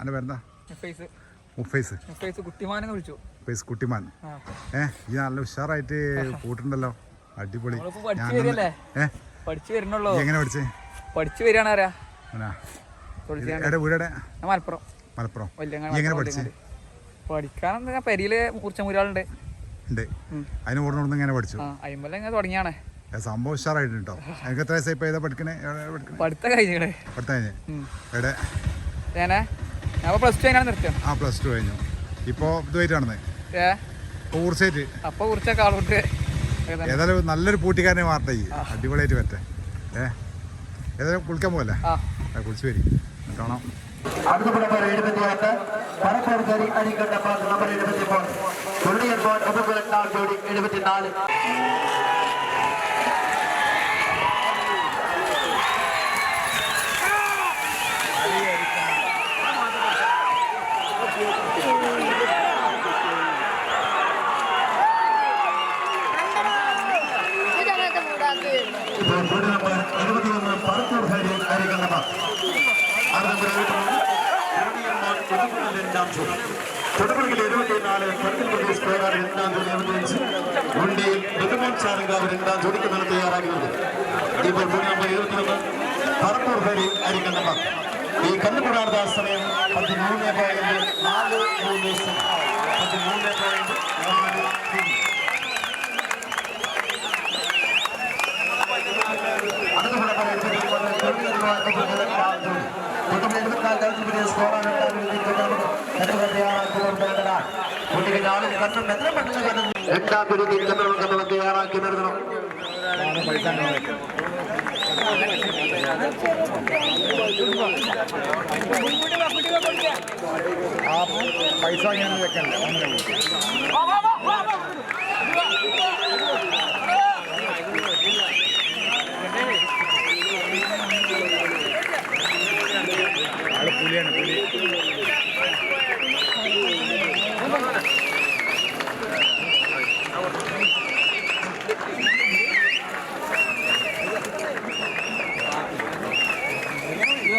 എന്റെ പേരെന്താ? മുഫൈസ്. മുഫൈസ്. കുട്ടിമാനെന്ന് വിളിച്ചു. മുഫൈസ് കുട്ടിമാൻ. ആ. ഏ ഈ നല്ല ഉഷാറായിട്ട് കൂട്ടുണ്ടല്ലോ അടിപൊളി. പഠിച്ചു വരുന്നുള്ളൂ? എങ്ങനെ പഠിച്ചേ? പഠിച്ചു വരികയാണ് ആരാ? വീടെ മലപ്പുറം. മലപ്പുറം. എങ്ങനെ പഠിച്ചു? പഠിക്കാനെന്താ പെരിയിൽ മൂർച്ചമൂരാളുണ്ട്. ഉണ്ട്. അതിന് കൂടെ നടന്ന് ഇങ്ങനെ പഠിച്ചു? അയിമ്പല ഇങ്ങനെ തുടങ്ങിയാണ്. സംഭവം ഉഷാറായിട്ടുണ്ട് കേട്ടോ എനിക്ക് എത്ര വയസ്സായി പഠിക്കണേ? പഠിത്തം കഴിഞ്ഞിക്കണേ. പഠിത്തം കഴിഞ്ഞ്. എവിടെ? പ്ലസ് ടു എങ്ങനെ ആ പ്ലസ് ടു കഴിഞ്ഞു. ഇപ്പോൾ ഇതുമായിട്ട് നടന്നേ. ഏ? കോഴ്സായിട്ട് അപ്പൊ കുറിച്ചൊക്കെ ആളുകൊണ്ട് ഏതായാലും നല്ലൊരു പൂട്ടിക്കാരനെ വാർത്ത ചെയ്യും അടിപൊളിയായിട്ട് പറ്റേ. ഏ? ഏതായാലും കുളിക്കാൻ പോകല്ലേ കുളിച്ച് വരി. കാണാം അടുത്ത നമ്പർ എഴുപത്തിയാറ് പരപ്പൂർക്കരി അരിക്കണ്ട പാസ് നമ്പർ എഴുപത്തിമൂന്ന് തുള്ളിയപ്പോൾ ഉപകുലത്താൽ ജോഡി എഴുപത്തിനാല് മൂടാക്ക് നമ്പർ ഇരുപത്തിയൊന്ന് എഴുപത്തിമൂന്ന് തുള്ളിയപ്പോൾ ഉപകുലം രണ്ടാം ജോഡി തൊടുപുഴയിൽ ഇരുപത്തിനാല് പരത്തിൽ പ്രദേശ് രണ്ടാം ജോഡി എഴുപത്തിയഞ്ച് ഉണ്ടിയിൽ ബഹുമാൻ ചാരങ്കാവ് രണ്ടാം ജോഡിക്ക് നിന്ന് തയ്യാറാക്കുന്നത് ഇപ്പോൾ ജോഡി നമ്പർ ഇരുപത്തിയൊന്ന് പറപ്പൂർ ഹരി അരിക്കണ്ണമ്മ ഈ കന്നുകൂടാർദ സമയം പതിമൂന്ന് പോയിന്റ് നാല് മൂന്ന്. പതിമൂന്ന് പോയിന്റ് രണ്ടാം ജോഡി കന്നുകൾ കന്നുകൾ തയ്യാറാക്കി നിർത്തണം ആ പൈസ വാങ്ങിയാൽ വെക്കല്ലേ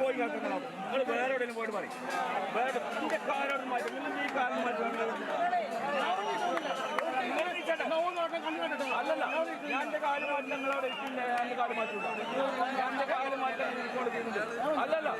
പോയി കേൾക്കണം? നിങ്ങൾ വേറെ പോയിട്ട് പറയും. വേറെ എന്റെ കാരോട് മാറ്റും നിങ്ങൾ ഈ കാരണം മാറ്റും അല്ലല്ല. ഞാൻ എന്റെ കാൽ മാറ്റി നിങ്ങളവിടെ ഇരിക്കില്ല ഞാൻ എന്റെ കാൽ മാറ്റൂല ഞാൻ എന്റെ കാൽ മാറ്റാൻ നിങ്ങളോട് അല്ലല്ല.